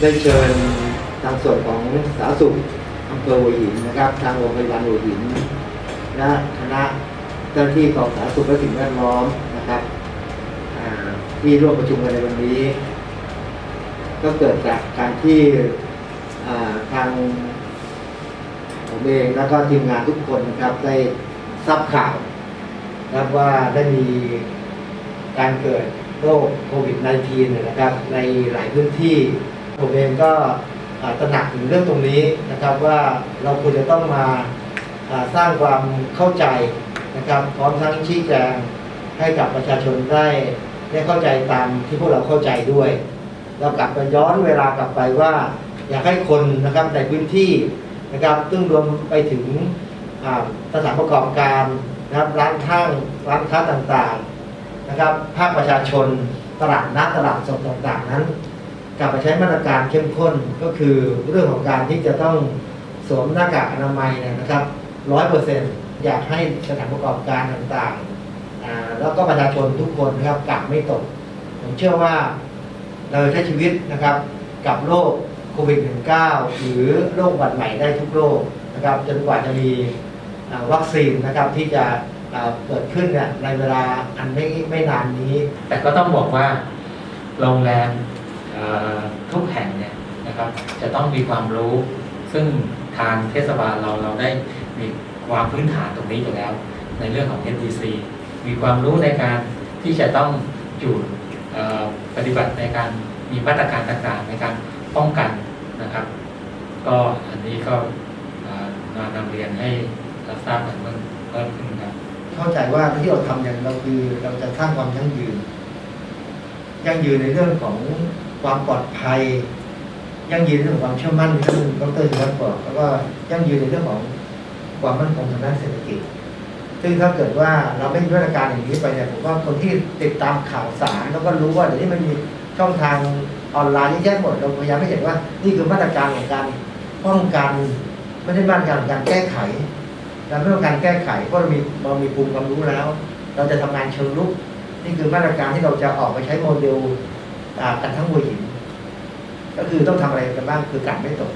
ได้เชิญทางส่วนของสาธารณสุขอำเภอหัวหินนะครับ ทางโรงพยาบาลหัวหินและคณะเจ้าหน้าที่ของสาธารณสุขและสิ่งแวดล้อมนะครับอ่าที่ร่วมประชุมกันในวันนี้ ก็เกิดจากการที่ทางผมเองแล้วก็ทีมงานทุกคนนะครับได้ทราบข่าวนะครับว่าได้มีการเกิดโรคโควิด -19 นะครับ ในหลายพื้นที่ ผมเองก็อาตระหนักถึงเรื่องตรงนี้นะครับว่าเราควรจะต้องมาสร้างความเข้าใจนะครับพร้อมทั้งชี้แจงให้กับประชาชนได้ได้เข้าใจตามที่พวกเราเข้าใจด้วย เรากลับไปย้อนเวลากลับไปว่า อยากให้คนนะครับในพื้นที่นะครับซึ่งรวมไปถึงอ่าสถานประกอบการนะครับร้านห้างร้านค้าต่างๆนะครับภาคประชาชนตลาดนัดตลาดสดต่างๆนั้น กลับไปใช้มาตรการเข้มข้นก็คือเรื่องของการที่จะต้องสวมหน้ากากอนามัยนะครับร้อยเปอร์เซ็นต์อยากให้สถานประกอบการต่างๆ แล้วก็ประชาชนทุกคนนะครับกลับไม่ตก ผมเชื่อว่าเราใช้ชีวิตนะครับกับโรคโควิด -19 หรือโรคหวัดใหม่ได้ทุกโรคนะครับจนกว่าจะมีวัคซีนนะครับที่จะเกิดขึ้นเนี่ยในเวลาอันไม่ไม่นานนี้ แต่ก็ต้องบอกว่าโรงแรม ทุกแห่งเนี่ยนะครับจะต้องมีความรู้ ซึ่งทางเทศบาลเราเราได้มีความพื้นฐานตรงนี้อยู่แล้ว ในเรื่องของ NDC มีความรู้ในการที่จะต้องอยู่ปฏิบัติในการมีมาตรการต่างๆ ในการป้องกันนะครับ ก็อันนี้ก็มานำเรียนให้รับทราบกันเพิ่มขึ้นครับเข้าใจว่าที่เราทำอย่างเราคือเราจะสร้างความยั่งยืนยั่งยืนในเรื่องของ ความปลอดภัย ยั่งยืนในเรื่องของความเชื่อมั่นที่ท่านดรสุวัฒน์บอกแล้วก็ยั่งยืนในเรื่องของความมั่นคงทางด้านเศรษฐกิจ ซึ่งถ้าเกิดว่าเราไม่มีมาตรการอย่างนี้ไปเนี่ยผมว่าคนที่ติดตามข่าวสารแล้วก็รู้ว่าเดี๋ยวนี้มันมีช่องทางออนไลน์เยอะแยะหมดเราพยายามให้เห็นว่านี่คือมาตรการของการป้องกันไม่ได้มาตรการของการแก้ไขเราไม่ต้องการแก้ไขเพราะเรามีเรามีภูมิความรู้แล้ว เราจะทำงานเชิงลุก นี่คือมาตรการที่เราจะออกไปใช้โมเดล กันทั้งหัวหิน ก็คือต้องทำอะไรกันบ้างคือกัดไม่ตก